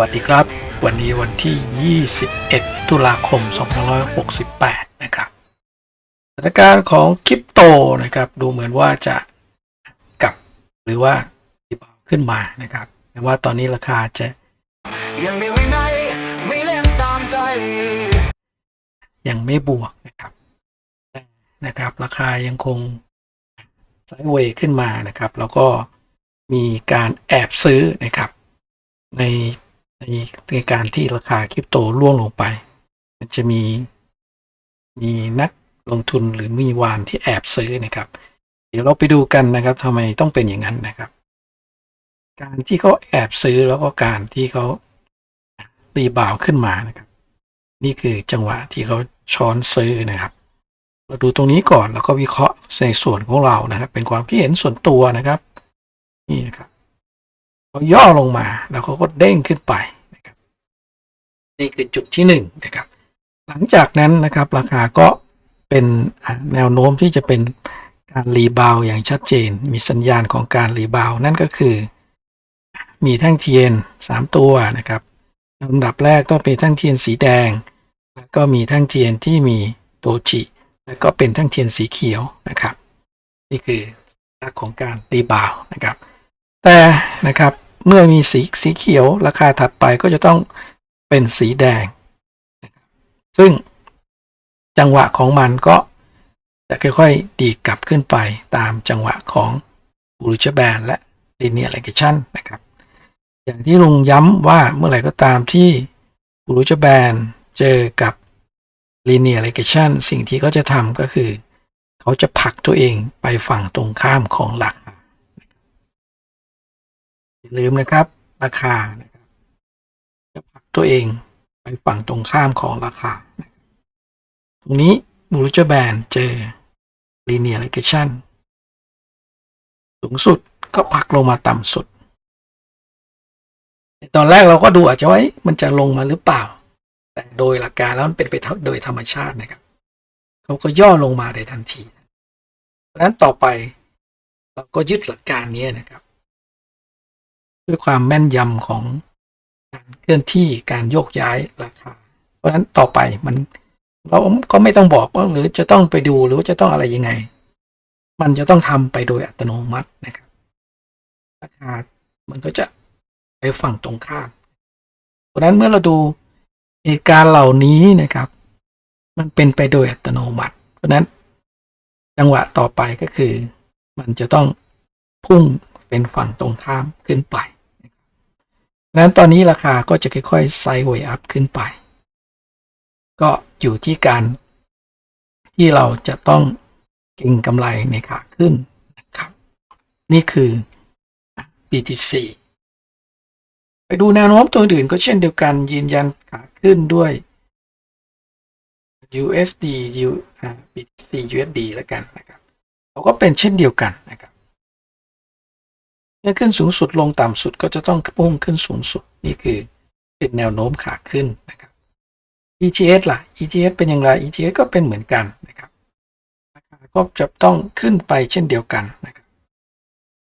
วัสดีครับ วันนี้วันที่ 21 ตุลาคม 2568 นะครับสถานการณ์ของคริปโตนะครับ ดูเหมือนว่าจะกลับหรือว่าดีบขึ้นมานะครับแต่ว่าตอนนี้ราคาจะยังมีวินัยไม่เล่นตามใจ ยังไม่บวกนะครับนะครับ ราคายังคงไซด์เวย์ขึ้นมานะครับ แล้วก็มีการแอบซื้อนะครับ ใน ในการที่ราคาคริปโตร่วงลงไป มันจะมีมีนักลงทุนหรือมีวานที่แอบซื้อนะครับ เดี๋ยวเราไปดูกันนะครับทำไมต้องเป็นอย่างนั้นนะครับ การที่เขาแอบซื้อแล้วก็การที่เขาตีบ่าวขึ้นมานะครับ นี่คือจังหวะที่เขาช้อนซื้อนะครับ เราดูตรงนี้ก่อนแล้วก็วิเคราะห์ในส่วนของเรานะครับ เป็นความคิดเห็นส่วนตัวนะครับ นี่นะครับ เขาย่อลงมาแล้วเขาก็เด้งขึ้นไปนะครับนี่คือจุดที่หนึ่งนะครับ หลังจากนั้นนะครับราคาก็เป็นแนวโน้มที่จะเป็นการรีบาวอย่างชัดเจน มีสัญญาณของการรีบาวนั่นก็คือ มีแท่งเทียนสามตัวนะครับลำดับแรกต้องเป็นแท่งเทียนสีแดง แล้วก็มีแท่งเทียนที่มีโตจิแล้วก็เป็นแท่งเทียนสีเขียวนะครับ นี่คือลักษณะของการรีบาวนะครับ แต่นะครับ เมื่อมีสีสีเขียวราคาถัดไปก็จะต้องเป็นสีแดง ซึ่งจังหวะของมันก็จะค่อยๆ ดีกลับขึ้นไปตามจังหวะของบูริชแบนและ linear regression นะครับ อย่างที่ลุงย้ำว่าเมื่อไหร่ก็ตามที่บูริชแบนเจอกับ linear regression สิ่งที่เขาจะทำก็คือ เขาจะผลักตัวเองไปฝั่งตรงข้ามของราคา อย่าลืมนะครับ ราคานะครับจะผลักตัวเองไปฝั่งตรงข้ามของราคา ตรงนี้บูลเจอริชแบนเจอ linear regression สูงสุดก็ผลักลงมาต่ำสุด ตอนแรกเราก็ดูอาจจะว่ามันจะลงมาหรือเปล่า แต่โดยหลักการแล้วมันเป็นไปโดยธรรมชาตินะครับเขาก็ย่อลงมาในทันที เพราะนั้นต่อไปเราก็ยึดหลักการนี้นะครับ ด้วยความแม่นยำของการเคลื่อนที่การโยกย้ายราคา เพราะฉะนั้นต่อไปมันเราก็ไม่ต้องบอกว่าหรือจะต้องไปดูหรือว่าจะต้องอะไรยังไง มันจะต้องทำไปโดยอัตโนมัตินะครับ ราคามันก็จะไปฝั่งตรงข้ามเพราะฉะนั้นเมื่อเราดูเหตุการณ์เหล่านี้นะครับ มันเป็นไปโดยอัตโนมัติ เพราะนั้นจังหวะต่อไปก็คือ มันจะต้องพุ่งเป็นฝั่งตรงข้ามขึ้นไป นั้นตอนนี้ราคาก็จะค่อยๆไซด์เวย์อัพขึ้นไป ก็อยู่ที่การ ที่เราจะต้องเก็งกำไรในขาขึ้นนะครับ นี่คือ BTC ไปดูแนวโน้มตัวอื่นก็เช่นเดียวกันยืนยันขาขึ้นด้วย USD U BTC USD แล้วกันนะครับเขาก็เป็นเช่นเดียวกันนะครับ เมื่อขึ้นสูงสุดลงต่ำสุดก็จะต้องพุ่งขึ้นสูงสุด นี่คือเป็นแนวโน้มขาขึ้นนะครับ ETS ล่ะ ETS เป็นอย่างไร ETS ก็เป็นเหมือนกันนะครับราคาก็จะต้องขึ้นไปเช่นเดียวกันนะครับ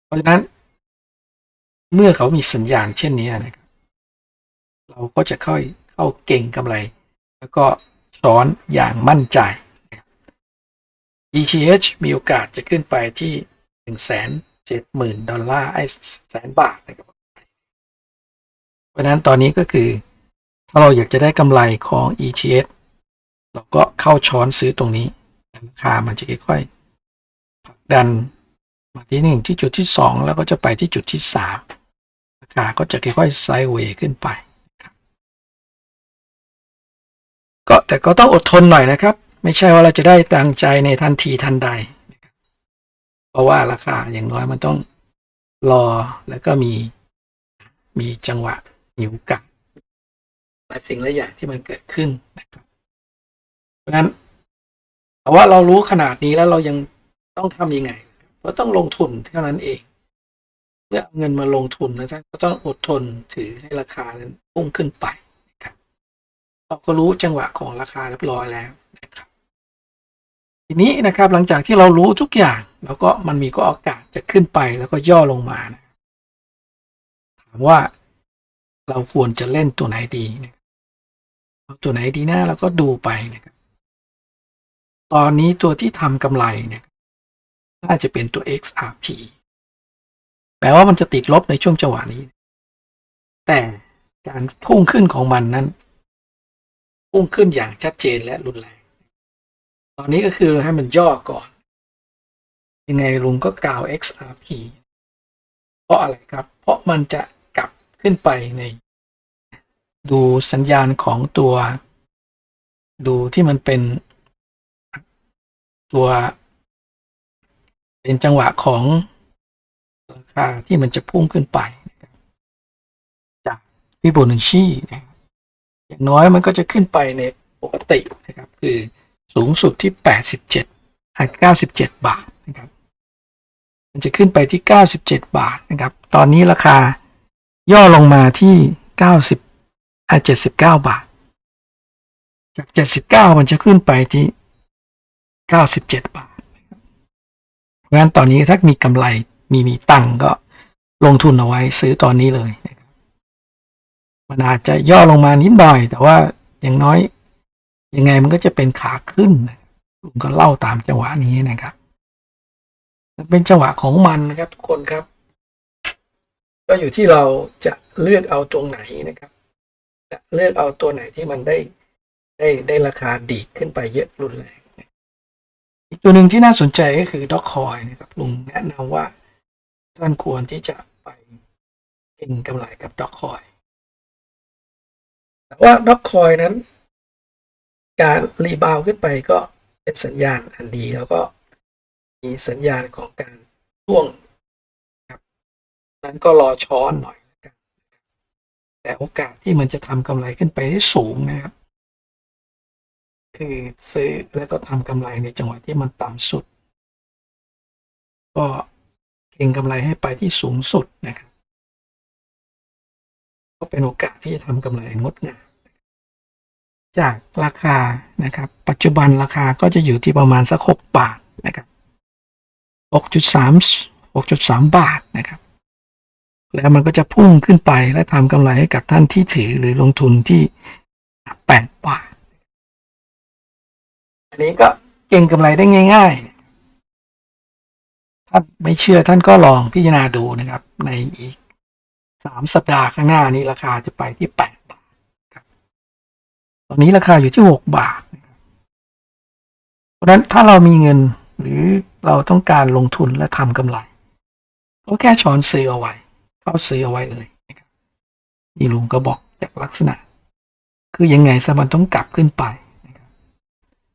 เพราะฉะนั้น เมื่อเขามีสัญญาณเช่นนี้นะครับ เราก็จะค่อยเข้าเก่งกำไร แล้วก็ซ้อนอย่างมั่นใจ ETH มีโอกาสจะขึ้นไปที่1 7 0 0 0 0ดหมื่นดอลลาร์ไอ้แสนบาทนะครับเพราะนั้นตอนนี้ก็คือ ถ้าเราอยากจะได้กำไรของ ETH เราก็เข้าช้อนซื้อตรงนี้ราคามันจะค่อยๆผลักดันมาที่หนึ่งที่จุดที่สองแล้วก็จะไปที่จุดที่สามราคาก็จะค่อยๆไซด์เวย์ขึ้นไปก็แต่ก็ต้องอดทนหน่อยนะครับ ไม่ใช่ว่าเราจะได้ตังใจในทันทีทันใด รับเพราะว่าราคาอย่างน้อยมันต้องรอแล้วก็มีมีจังหวะมีโอกาสหลายสิ่งหลายอย่างที่มันเกิดขึ้นนะครับ เพราะฉะนั้นแต่ว่าเรารู้ขนาดนี้แล้วเรายังต้องทำยังไงเพราะต้องลงทุนเท่านั้นเองเมื่อเอาเงินมาลงทุนนะท่านก็ต้องอดทนถือให้ราคานั้นพุ่งขึ้นไปนะครับเราก็รู้จังหวะของราคาเรียบร้อยแล้วนะครับ ทีนี้นะครับหลังจากที่เรารู้ทุกอย่างแล้วก็มันมีก็โอกาสจะขึ้นไปแล้วก็ย่อลงมานะถามว่าเราควรจะเล่นตัวไหนดีนะเอาตัวไหนดีนะเราก็ดูไปนะครับตอนนี้ตัวที่ทำกำไรเนี่ยน่าจะเป็นตัว XRP แปลว่ามันจะติดลบในช่วงจังหวะนี้ แต่การพุ่งขึ้นของมันนั้น พุ่งขึ้นอย่างชัดเจนและรุนแรง ตอนนี้ก็คือให้มันย่อก่อน ยังไงลุงก็กล่าว XRP เพราะอะไรครับ เพราะมันจะกลับขึ้นไปใน ดูสัญญาณของตัว ดูที่มันเป็นตัว เป็นจังหวะของราคาที่มันจะพุ่งขึ้นไปนจากฟิโบนัชชีนะอย่างน้อยมันก็จะขึ้นไปในปกตินะครับ คือ สูงสุดที่ 87อะ97 บาทนะครับ มันจะขึ้นไปที่ 97 บาทนะครับ ตอนนี้ราคาย่อลงมาที่ 90อะ79 บาท จาก 79 มันจะขึ้นไปที่ 97 บาทงั้นตอนนี้ถ้ามีกำไรมีมีตังก็ลงทุนเอาไว้ซื้อตอนนี้เลยนะครับมันอาจจะย่อลงมานิดหน่อย แต่ว่าอย่างน้อย ยังไงมันก็จะเป็นขาขึ้นนะครับผมก็เล่าตามจังหวะนี้นะครับ เป็นจังหวะของมันนะครับทุกคนครับ ก็อยู่ที่เราจะเลือกเอาตรงไหนนะครับ จะเลือกเอาตัวไหนที่มันได้ได้ได้ราคาดีดขึ้นไปเยอะรุนแรงอีกตัวหนึ่งที่น่าสนใจก็คือด็อกคอยนะครับลุงแนะนำว่าท่านควรที่จะไปเก็งกำไรกับด็อกคอยแต่ว่าด็อกคอยนั้น การรีบาวขึ้นไปก็เป็นสัญญาณอันดีแล้วก็มีสัญญาณของการร่วงครับนั้นก็รอช้อนหน่อยกันแต่โอกาสที่มันจะทำกำไรขึ้นไปได้สูงนะครับ คือซื้อแล้วก็ทำกำไรในจังหวะที่มันต่ำสุด ก็เก็งกำไรให้ไปที่สูงสุดนะครับ ก็เป็นโอกาสที่จะทำกำไรงดงาม จากราคานะครับ ปัจจุบันราคาก็จะอยู่ที่ประมาณสักหกบาทนะครับหกจุดสามหกจุดสามบาทนะครับ แล้วมันก็จะพุ่งขึ้นไปและทำกำไรให้กับท่านที่ถือหรือลงทุนที่แปดบาท อันนี้ก็เก่งกำไรได้ง่ายๆถ้านไม่เชื่อท่านก็ลองพิจารณาดูนะครับ ในอีกสามสัปดาห์ข้างหน้านี้ราคาจะไปที่แปด ตอนนี้ราคาอยู่ที่หกบาท เพราะนั้นถ้าเรามีเงินหรือเราต้องการลงทุนและทำกำไรก็แค่ช้อนซื้อเอาไว้ เข้าซื้อเอาไว้เลยนี่ลุงก็บอกจากลักษณะ คือยังไงสมันต้องกลับขึ้นไป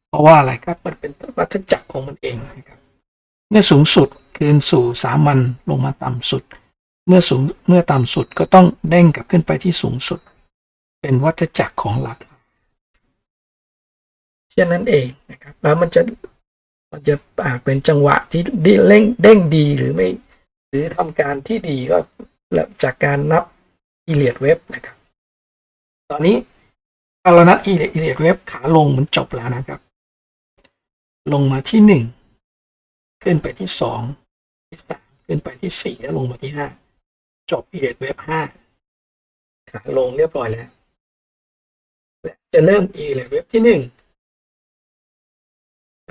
เพราะว่าอะไรครับมันเป็นวัฏจักรของมันเองนะครับเมื่อสูงสุดคืนสู่สามัญลงมาต่ำสุด เมื่อสูงเมื่อต่ำสุดก็ต้องเด้งกลับขึ้นไปที่สูงสุด เป็นวัฏจักรของราคา เช่นนั้นเองนะครับ แล้วมันจะมันจะอ่าเป็นจังหวะที่ดีเร่งเด้งดีหรือไม่ หรือทำการที่ดีก็จากการนับอีเลียดเว็บนะครับ ตอนนี้อารานัดอีเลียดเว็บขาลงมันจบแล้วนะครับ ลงมาที่หนึ่งขึ้นไปที่สองที่สามขึ้นไปที่สี่แล้วลงมาที่ห้าจบ e ีเดเว็บห้าขาลงเรียบร้อยแล้วและจะเริ่ม e ีเดเว็บที่หนึ่ง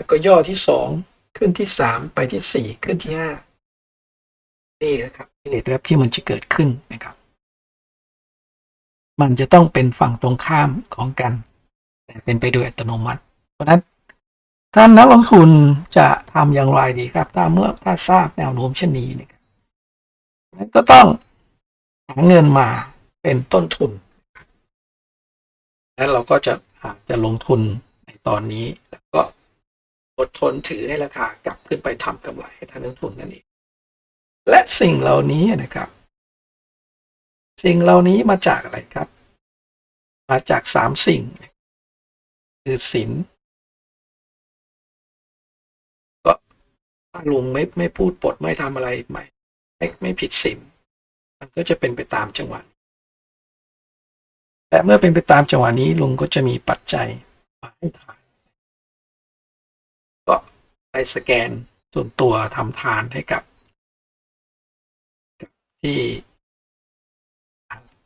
แล้วก็ย่อที่สองขึ้นที่สามไปที่สี่ขึ้นที่ห้านี่นะครับ e ีเดเว็บที่มันจะเกิดขึ้นนะครับ มันจะต้องเป็นฝั่งตรงข้ามของกัน แต่เป็นไปโดยอัตโนมัติ เพราะนั้นท่านนักลงทุนจะทำอย่างไรดีครับ ถ้าเมื่อถ้าทราบแนวโน้มเช่นนี้นะครับนั้นก็ต้องหาเงินมาเป็นต้นทุน แล้วเราก็จะอาจจะลงทุนในตอนนี้แล้วก็ อดทนถือให้ราคากลับขึ้นไปทำกำไรให้ทานนักลงทุนนั่นเองและสิ่งเหล่านี้นะครับ สิ่งเหล่านี้มาจากอะไรครับ มาจากสามสิ่ง คือศีลก็ถ้าลุงไม่ไม่พูดปดไม่ทำอะไรไม่ไม่ไม่ผิดศีลมันก็จะเป็นไปตามจังหวะแต่เมื่อเป็นไปตามจังหวะนี้ลุงก็จะมีปัจจัยมาให้ทาน ไปสแกนส่วนตัวทำทานให้กับที่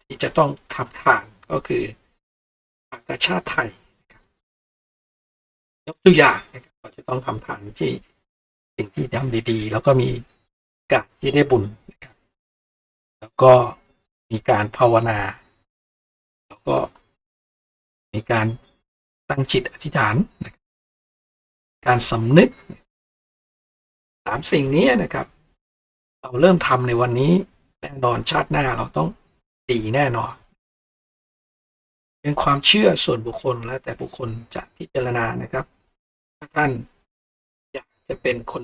ที่จะต้องทำทานก็คือปากาชาติไทยยกตัวอย่างนะครับเราจะต้องทำทานที่สิ่งที่ทำดีๆ แล้วก็มีกาที่ได้บุญนะครับแล้วก็มีการภาวนา แล้วก็มีการตั้งจิตอธิษฐานนะครับ การสำนึกสามสิ่งนี้นะครับ เราเริ่มทำในวันนี้แน่นอนชาติหน้าเราต้องดีแน่นอน เป็นความเชื่อส่วนบุคคลแล้วแต่บุคคลจะพิจารณานะครับ ถ้าท่านอยากจะเป็นคน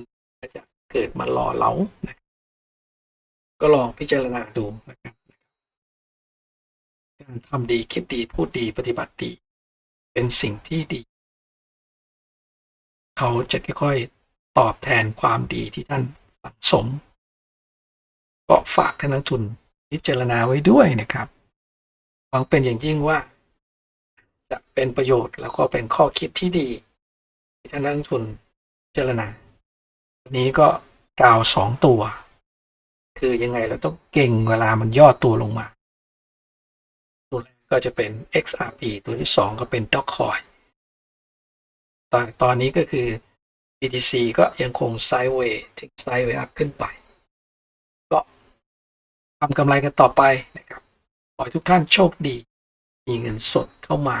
จะเกิดมาหล่อเหลานะก็ลองพิจารณาดูนะครับการทำดีคิดดีพูดดีปฏิบัติดี เป็นสิ่งที่ดี เขาจะค่อยๆตอบแทนความดีที่ท่านสังสม ก็ฝากท่านนักทุนพิจารณาไว้ด้วยนะครับหวังเป็นอย่างยิ่งว่า จะเป็นประโยชน์แล้วก็เป็นข้อคิดที่ดี ที่ท่านนักทุนพิจารณาวันนี้ก็กล่าวสองตัว คือยังไงเราต้องเก่งเวลามันย่อตัวลงมา ตัวแรกก็จะเป็น XRP ตัวที่สองก็เป็น Dogecoin ตอนตอนนี้ก็คือ BTC ก็ยังคงไซด์เวย์ถึงไซด์เวย์อัพขึ้นไป ก็ทำกำไรกันต่อไปนะครับ ขอให้ทุกท่านโชคดี มีเงินสดเข้ามา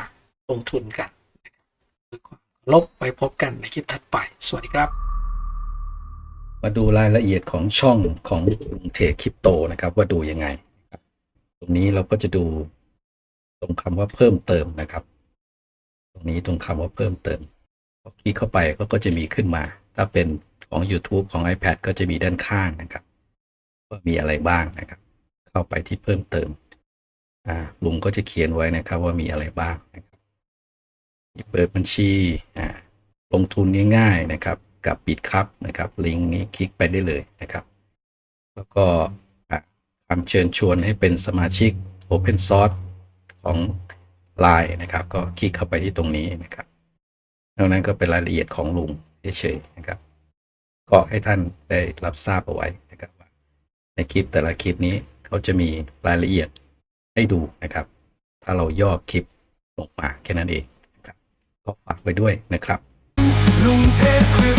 ลงทุนกันนะครับด้วยความเคารพไปพบกันในคลิปถัดไป สวัสดีครับ มาดูรายละเอียดของช่องของลุงเทรดคริปโตนะครับ ว่าดูยังไง ตรงนี้เราก็จะดูตรงคำว่าเพิ่มเติมนะครับ ตรงนี้ตรงคำว่าเพิ่มเติม คลิกเข้าไปก็ก็จะมีขึ้นมา ถ้าเป็นของ YouTube ของ iPad ก็จะมีด้านข้างนะครับว่ามีอะไรบ้างนะครับ เข้าไปที่เพิ่มเติมอ่าลุงก็จะเขียนไว้นะครับว่ามีอะไรบ้างนะครับเปิดบัญชีอ่าลงทุนง่ายๆนะครับ กับบิดครับนะครับ ลิงก์นี้คลิกไปได้เลยนะครับ แล้วก็คำเชิญชวนให้เป็นสมาชิก Open Source ของ Line นะครับ ก็คลิกเข้าไปที่ตรงนี้นะครับ นอกนั้นก็เป็นรายละเอียดของลุงเฉยๆนะครับ ก็ให้ท่านได้รับทราบเอาไว้นะครับว่าในคลิปแต่ละคลิปนี้เขาจะมีรายละเอียดให้ดูนะครับ ถ้าเราย่อคลิปลงมาแค่นั้นเองนะครับก็ฝากไว้ด้วยนะครับลุงเทพคริป